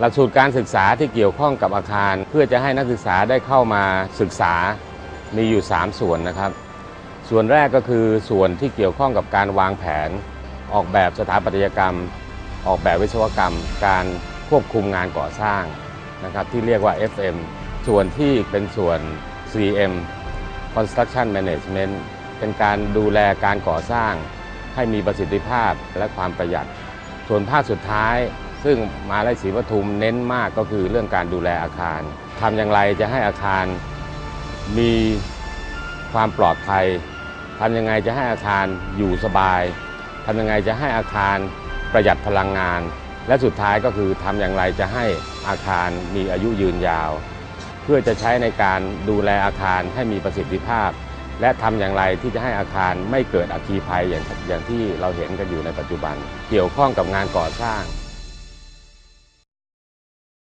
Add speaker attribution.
Speaker 1: หลักสูตรการศึกษาที่เกี่ยวข้องกับอาคาร เพื่อจะให้นักศึกษาได้เข้ามาศึกษามีอยู่ 3 ส่วนนะครับ ส่วนแรกก็คือส่วนที่เกี่ยวข้องกับการวางแผน ออกแบบสถาปัตยกรรม ออกแบบวิศวกรรม การควบคุมงานก่อสร้างนะครับที่เรียกว่า FM ส่วนที่เป็นส่วน CM Construction Management เป็นการดูแลการก่อสร้าง ให้มีประสิทธิภาพและความประหยัด ส่วนภาคสุดท้าย ซึ่งมาลัยศรีปทุมเน้นมากก็คือเรื่องการดูแลอาคารทำอย่างไรจะให้อาคารมีความปลอดภัยทำยังไงจะให้อาคารอยู่สบายทำยังไงจะให้อาคารประหยัดพลังงาน และสุดท้ายก็คือทำอย่างไรจะให้อาคารมีอายุยืนยาว เพื่อจะใช้ในการดูแลอาคารให้มีประสิทธิภาพ และทำอย่างไรที่จะให้อาคารไม่เกิดอัคคีภัยอย่างอย่างที่เราเห็นกันอยู่ในปัจจุบัน เกี่ยวข้องกับงานก่อสร้าง